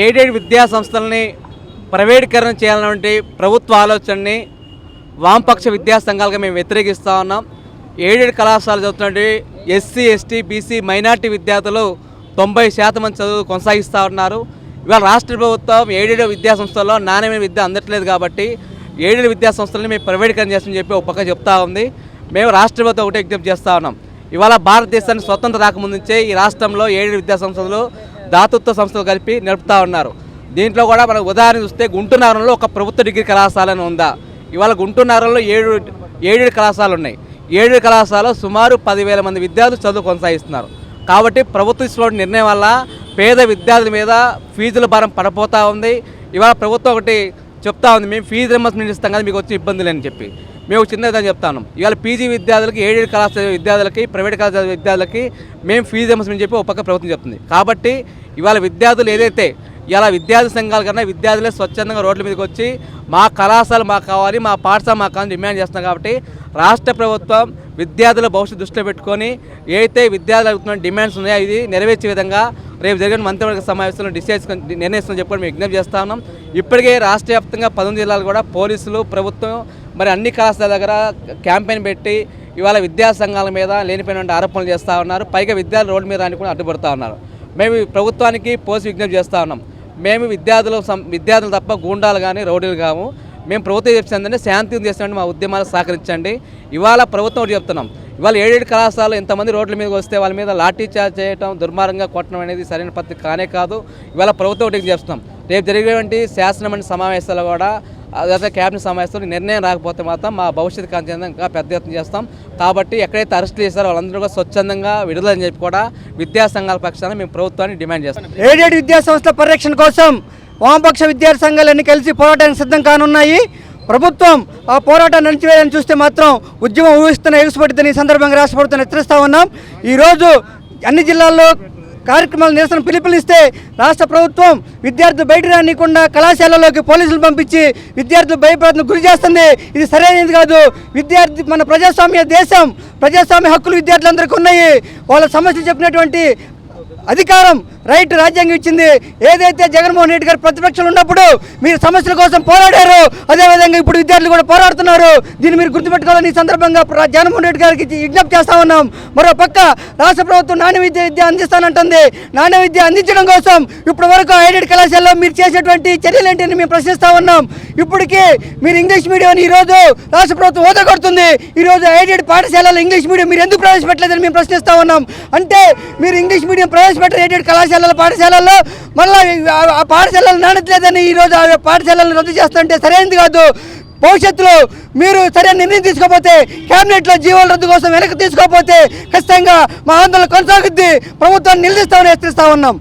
Aided విద్యా సంస్థలని ప్రైవేటీకరణ చేయాలన్నటువంటి ప్రభుత్వ ఆలోచనని వామపక్ష విద్యా సంఘాలుగా మేము వ్యతిరేకిస్తూ ఉన్నాం. ఎయిడెడ్ కళాశాల చదువుతున్నటువంటి ఎస్సీ ఎస్టీ బీసీ మైనార్టీ విద్యార్థులు తొంభై శాతం మంది చదువు కొనసాగిస్తూ ఉన్నారు. ఇవాళ రాష్ట్ర ప్రభుత్వం ఎయిడెడ్ విద్యా సంస్థల్లో నాణ్యమైన విద్య అందట్లేదు కాబట్టి ఎయిడెడ్ విద్యా సంస్థలని మేము ప్రైవేటీకరణ చేస్తామని చెప్పి ఒక పక్క చెప్తా ఉంది. మేము రాష్ట్ర ప్రభుత్వం ఒకటే విజ్ఞప్తి చేస్తూ ఉన్నాం. ఇవాళ భారతదేశాన్ని స్వతంత్ర రాకముందు నుంచే ఈ రాష్ట్రంలో ఏడు విద్యా సంస్థలు దాతృత్వ సంస్థలు కలిపి నడుపుతా ఉన్నారు. దీంట్లో కూడా మనం ఉదాహరణ చూస్తే గుంటూరు నగరంలో ఒక ప్రభుత్వ డిగ్రీ కళాశాల అని ఉందా? ఇవాళ గుంటూరు నగరంలో ఏడు ఏడు కళాశాలలు ఉన్నాయి. ఏడు కళాశాలలో సుమారు పదివేల మంది విద్యార్థులు చదువు కొనసాగిస్తున్నారు. కాబట్టి ప్రభుత్వం ఇస్తున్న నిర్ణయం వల్ల పేద విద్యార్థుల మీద ఫీజుల భారం పడపోతూ ఉంది. ఇవాళ ప్రభుత్వం ఒకటి చెప్తా ఉంది మేము ఫీజు రింబర్స్మెంట్ ఇస్తాం కదా మీకు వచ్చే ఇబ్బందులు అని చెప్పి. మేము చిన్నదని చెప్తాను. ఇవాళ పీజీ విద్యార్థులకి ఏడేడు కళాశాల విద్యార్థులకి ప్రైవేట్ కళాశాల విద్యార్థులకి మేము ఫీజు రింబర్స్మెంట్ చెప్పి ఒక పక్క ప్రభుత్వం చెప్తుంది. కాబట్టి ఇవాళ విద్యార్థులు ఏదైతే ఇలా విద్యార్థి సంఘాల కన్నా విద్యార్థులే స్వచ్ఛందంగా రోడ్ల మీదకి వచ్చి మా కళాశాల మాకు కావాలి మా పాఠశాల మాకు కావాలని డిమాండ్ చేస్తున్నాం కాబట్టి రాష్ట్ర ప్రభుత్వం విద్యార్థుల భవిష్యత్తు దృష్టిలో పెట్టుకొని ఏదైతే విద్యార్థులు అడుగుతున్న డిమాండ్స్ ఉన్నాయో ఇది నెరవేర్చే విధంగా రేపు జరిగిన మంత్రివర్గ సమావేశంలో డిసైడ్ నిర్ణయిస్తుందని చెప్పి మేము విజ్ఞప్తి చేస్తా ఉన్నాం. ఇప్పటికే రాష్ట్ర వ్యాప్తంగా పదకొండు జిల్లాలు కూడా పోలీసులు ప్రభుత్వం మరి అన్ని కళాశాల దగ్గర క్యాంపెయిన్ పెట్టి ఇవాళ విద్యా సంఘాల మీద లేనిపోయిన ఆరోపణలు చేస్తూ ఉన్నారు. పైగా విద్యార్థులు రోడ్డు మీద రాని కూడా అడ్డుపడుతూ ఉన్నారు. మేము ప్రభుత్వానికి పోసి విజ్ఞప్తి చేస్తూ ఉన్నాం. మేము విద్యార్థులు సం- విద్యార్థులు తప్ప గూండాలు కానీ రౌడీలు కాము. మేము ప్రభుత్వం చెప్తుందంటే శాంతిని చేసినట్టు మా ఉద్యమాలు సహకరించండి. ఇవాళ ప్రభుత్వం చెప్తున్నాం. ఇవాళ ఏడేడు కళాశాలలు ఇంతమంది రోడ్ల మీదకి వస్తే వాళ్ళ మీద లాఠీ చార్జ్ చేయడం దుర్మార్గంగా కొట్టడం అనేది సరైన పద్ధతి కానే కాదు. ఇవాళ ప్రభుత్వం ఒకటి చేస్తున్నాం రేపు జరిగేటువంటి శాసనమండలి సమావేశాలు కూడా అదే క్యాబినెట్ సమావేశంలో నిర్ణయం రాకపోతే మాత్రం మా భవిష్యత్తు కాంతి పెద్ద ఎత్తున చేస్తాం. కాబట్టి ఎక్కడైతే అరెస్ట్ చేశారో వాళ్ళందరూ కూడా స్వచ్ఛందంగా విడుదలని చెప్పి కూడా విద్యా సంఘాల పక్షాన మేము ప్రభుత్వాన్ని డిమాండ్ చేస్తాం. ఏడేడు విద్యా సంస్థల పరిరక్షణ కోసం వామపక్ష విద్యార్థి సంఘాలన్నీ కలిసి పోరాటానికి సిద్ధం కానున్నాయి? ప్రభుత్వం ఆ పోరాటాన్ని నడిచివేయాలని చూస్తే మాత్రం ఉద్యమం ఊహిస్తున్న ఎగుసుపడుతుందని ఈ సందర్భంగా రాష్ట్ర ప్రభుత్వం హెచ్చరిస్తా ఉన్నాం. ఈరోజు అన్ని జిల్లాల్లో కార్యక్రమాలు నిరసన పిలుపునిస్తే రాష్ట్ర ప్రభుత్వం విద్యార్థులు బయట రానికుండా కళాశాలలోకి పోలీసులు పంపించి విద్యార్థులు భయపడతను గురి చేస్తుంది. ఇది సరైనది కాదు. విద్యార్థి మన ప్రజాస్వామ్య దేశం ప్రజాస్వామ్య హక్కులు విద్యార్థులందరికీ ఉన్నాయి. వాళ్ళ సమస్యలు చెప్పినటువంటి అధికారం రైట్ రాజ్యాంగం ఇచ్చింది. ఏదైతే జగన్మోహన్ రెడ్డి గారు ప్రతిపక్షంలో ఉన్నప్పుడు మీరు సమస్యల కోసం పోరాడారు. అదేవిధంగా ఇప్పుడు విద్యార్థులు కూడా పోరాడుతున్నారు. దీన్ని మీరు గుర్తుపెట్టుకోవాలని ఈ సందర్భంగా జగన్మోహన్ రెడ్డి గారికి విజ్ఞప్తి చేస్తా ఉన్నాం. మరో పక్క రాష్ట్ర ప్రభుత్వం నాణ్య విద్య విద్య అందిస్తానంటుంది. నాణ్య విద్య అందించడం కోసం ఇప్పటి వరకు ఐడెడ్ కళాశాలలో మీరు చేసేటువంటి చర్యలు ఏంటని మేము ప్రశ్నిస్తా ఉన్నాం. ఇప్పటికీ మీరు ఇంగ్లీష్ మీడియం ఈరోజు రాష్ట్ర ప్రభుత్వం హోదా కొడుతుంది. ఐడెడ్ పాఠశాలలో ఇంగ్లీష్ మీడియం మీరు ఎందుకు ప్రవేశపెట్టలేదని మేము ప్రశ్నిస్తా ఉన్నాం. అంటే మీరు ఇంగ్లీష్ మీడియం ప్రవేశపెట్టారు ఎయిడెడ్ కళాశాలల పాఠశాలల్లో మళ్ళీ ఆ- పాఠశాలలు నాణ్యతలేదని ఈరోజు ఆ పాఠశాలలను రద్దు చేస్తుంటే సరైనది కాదు. భవిష్యత్తులో మీరు సరైన నిర్ణయం తీసుకోకపోతే కేబినెట్లో జీవోల రద్దు కోసం వెనక్కి తీసుకోకపోతే ఖచ్చితంగా మా ఆందోళన కొనసాగుద్ది. ప్రభుత్వాన్ని నిలదీస్తామని హెచ్చరిస్తా ఉన్నాం.